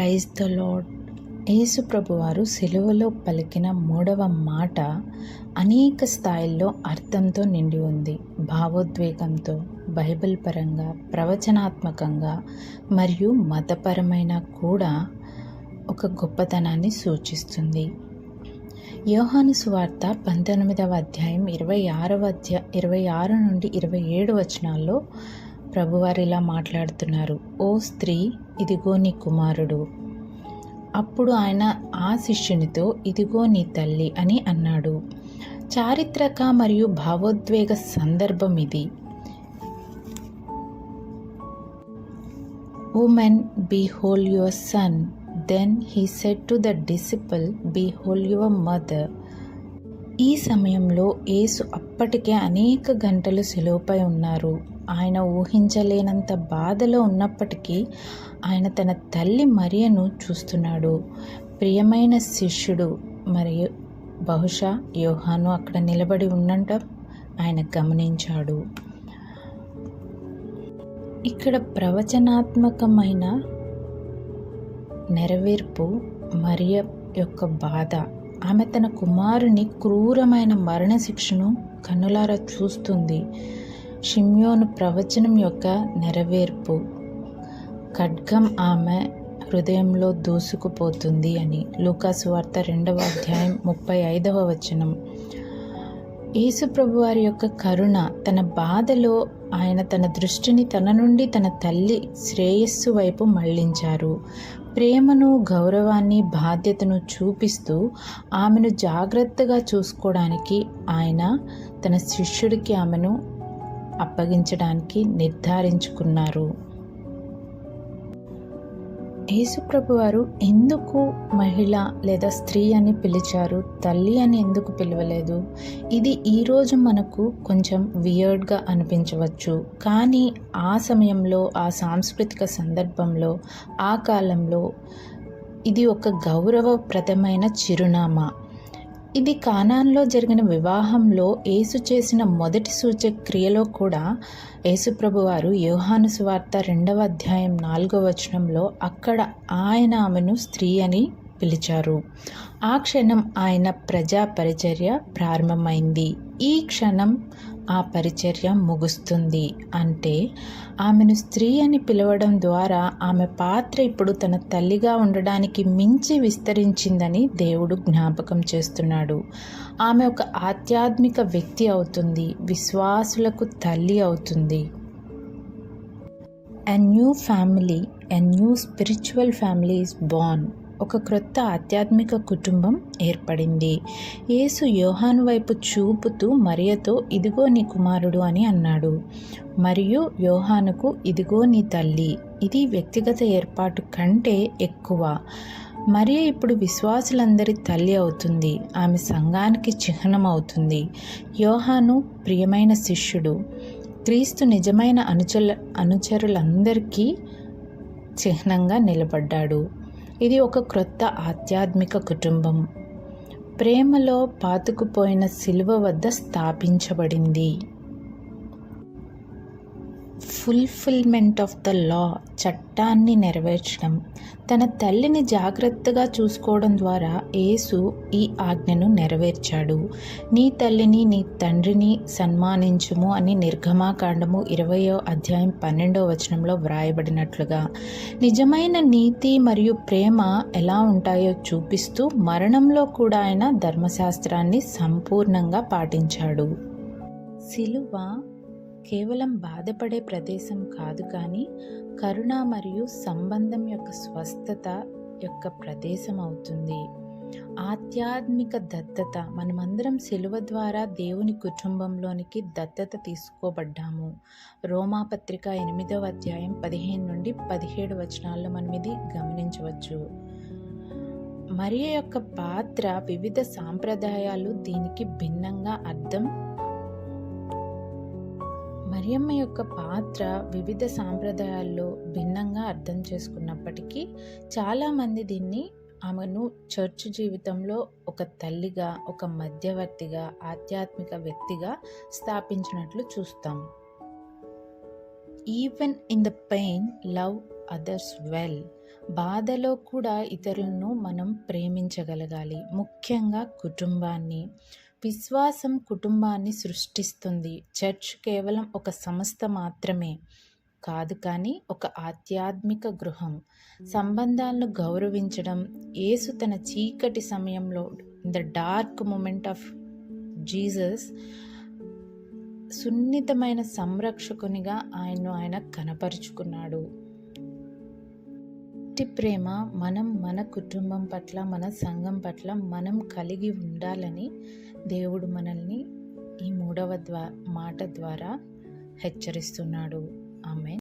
Praise the lord యేసుప్రభు వారు సెలవులో పలికిన మూడవ మాట అనేక స్థాయిల్లో అర్థంతో నిండి ఉంది. భావోద్వేగంతో బైబిల్ పరంగా ప్రవచనాత్మకంగా మరియు మతపరమైన కూడా ఒక గొప్పతనాన్ని సూచిస్తుంది. యోహాను సువార్త పంతొమ్మిదవ అధ్యాయం ఇరవై ఆరవ అధ్యా ఇరవై ఆరు నుండి ఇరవై ఏడు వచనాల్లో ప్రభువారు ఇలా మాట్లాడుతున్నారు. ఓ స్త్రీ ఇదిగో నీ కుమారుడు. అప్పుడు ఆయన ఆ శిష్యునితో ఇదిగో నీ తల్లి అని అన్నాడు. చారిత్రక మరియు భావోద్వేగ సందర్భం ఇది. Woman behold your son then he said to the disciple behold your mother ఈ సమయంలో యేసు అప్పటికే అనేక గంటలు సెలవుపై ఉన్నారు. ఆయన ఊహించలేనంత బాధలో ఉన్నప్పటికీ ఆయన తన తల్లి మరియను చూస్తున్నాడు. ప్రియమైన శిష్యుడు మరియు బహుశా యోహాను అక్కడ నిలబడి ఉండటం ఆయన గమనించాడు. ఇక్కడ ప్రవచనాత్మకమైన నెరవేర్పు మరియ యొక్క బాధ. ఆమె తన కుమారుని క్రూరమైన మరణశిక్షను కన్నులారా చూస్తుంది. షిమ్యోను ప్రవచనం యొక్క నెరవేర్పు. ఖడ్గం ఆమె హృదయంలో దూసుకుపోతుంది అని లూకాసు వార్త రెండవ అధ్యాయం ముప్పై ఐదవ వచనం. యేసుప్రభు వారి యొక్క కరుణ తన బాధలో ఆయన తన దృష్టిని తన నుండి తన తల్లి శ్రేయస్సు వైపు మళ్ళించారు. ప్రేమను గౌరవాన్ని బాధ్యతను చూపిస్తూ ఆమెను జాగ్రత్తగా చూసుకోవడానికి ఆయన తన శిష్యుడికి ఆమెను అప్పగించడానికి నిర్ధారించుకున్నారు. యేసుప్రభు వారు ఎందుకు మహిళ లేదా స్త్రీ అని పిలిచారు? తల్లి అని ఎందుకు పిలవలేదు? ఇది ఈరోజు మనకు కొంచెం వియర్డ్గా అనిపించవచ్చు. కానీ ఆ సమయంలో ఆ సాంస్కృతిక సందర్భంలో ఆ కాలంలో ఇది ఒక గౌరవప్రదమైన చిరునామా. ఇది కానాన్లో జరిగిన వివాహంలో యేసు చేసిన మొదటి సూచక క్రియలో కూడా యేసుప్రభు వారు యోహాను సువార్త రెండవ అధ్యాయం నాలుగవ వచనంలో అక్కడ ఆయన ఆమెను స్త్రీ అని పిలిచారు. ఆ క్షణం ఆయన ప్రజా పరిచర్య ప్రారంభమైంది. ఈ క్షణం ఆ పరిచర్య ముగుస్తుంది అంటే ఆమెను స్త్రీ అని పిలవడం ద్వారా ఆమె పాత్ర ఇప్పుడు తన తల్లిగా ఉండడానికి మించి విస్తరించిందని దేవుడు జ్ఞాపకం చేస్తున్నాడు. ఆమె ఒక ఆధ్యాత్మిక వ్యక్తి అవుతుంది విశ్వాసులకు తల్లి అవుతుంది. A new family a new spiritual family is born ఒక క్రొత్త ఆధ్యాత్మిక కుటుంబం ఏర్పడింది. యేసు యోహాను వైపు చూపుతూ మరియతో ఇదిగో నీ కుమారుడు అని అన్నాడు. మరియు యోహానుకు ఇదిగో నీ తల్లి. ఇది వ్యక్తిగత ఏర్పాటు కంటే ఎక్కువ. మరియ ఇప్పుడు విశ్వాసులందరి తల్లి అవుతుంది. ఆమె సంఘానికి చిహ్నం అవుతుంది. యోహాను ప్రియమైన శిష్యుడు. క్రీస్తు నిజమైన అనుచర అనుచరులందరికీ చిహ్నంగా నిలబడ్డాడు. ఇది ఒక క్రొత్త ఆధ్యాత్మిక కుటుంబం. ప్రేమలో పాతుకుపోయిన శిలువ వద్ద స్థాపించబడింది. ఫుల్ఫిల్మెంట్ ఆఫ్ ద లా చట్టాన్ని నెరవేర్చడం. తన తల్లిని జాగ్రత్తగా చూసుకోవడం ద్వారా యేసు ఈ ఆజ్ఞను నెరవేర్చాడు. నీ తల్లిని నీ తండ్రిని సన్మానించుము అని నిర్గమాకాండము ఇరవయో అధ్యాయం పన్నెండో వచనంలో వ్రాయబడినట్లుగా నిజమైన నీతి మరియు ప్రేమ ఎలా ఉంటాయో చూపిస్తూ మరణంలో కూడా ఆయన ధర్మశాస్త్రాన్ని సంపూర్ణంగా పాటించాడు. సిలువ కేవలం బాధపడే ప్రదేశం కాదు కానీ కరుణ మరియు సంబంధం యొక్క స్వస్థత యొక్క ప్రదేశం అవుతుంది. ఆధ్యాత్మిక దత్తత మనమందరం సిలువ ద్వారా దేవుని కుటుంబంలోనికి దత్తత తీసుకోబడ్డాము. రోమాపత్రిక ఎనిమిదవ అధ్యాయం పదిహేను నుండి పదిహేడు వచనాల్లో మనం ఇది గమనించవచ్చు. మరియ యొక్క పాత్ర వివిధ సాంప్రదాయాలు దీనికి భిన్నంగా అర్థం మరియమ్మ యొక్క పాత్ర వివిధ సాంప్రదాయాల్లో భిన్నంగా అర్థం చేసుకున్నప్పటికీ చాలామంది దీన్ని ఆమెను చర్చ్ జీవితంలో ఒక తల్లిగా ఒక మధ్యవర్తిగా ఆధ్యాత్మిక వ్యక్తిగా స్థాపించినట్లు చూస్తాం. Even in the pain love others well బాధలో కూడా ఇతరులను మనం ప్రేమించగలగాలి. ముఖ్యంగా కుటుంబాన్ని విశ్వాసం కుటుంబాన్ని సృష్టిస్తుంది. చర్చ్ కేవలం ఒక సంస్థ మాత్రమే కాదు కానీ ఒక ఆధ్యాత్మిక గృహం. సంబంధాలను గౌరవించడం యేసు తన చీకటి సమయంలో the dark moment of Jesus సున్నితమైన సంరక్షకునిగా ఆయన్ను ఆయన కనపరుచుకున్నాడు. ఎట్టి ప్రేమ మనం మన కుటుంబం పట్ల మన సంఘం పట్ల మనం కలిగి ఉండాలని దేవుడు మనల్ని ఈ మూడవ ద్వా మాట ద్వారా హెచ్చరిస్తున్నాడు. ఆమె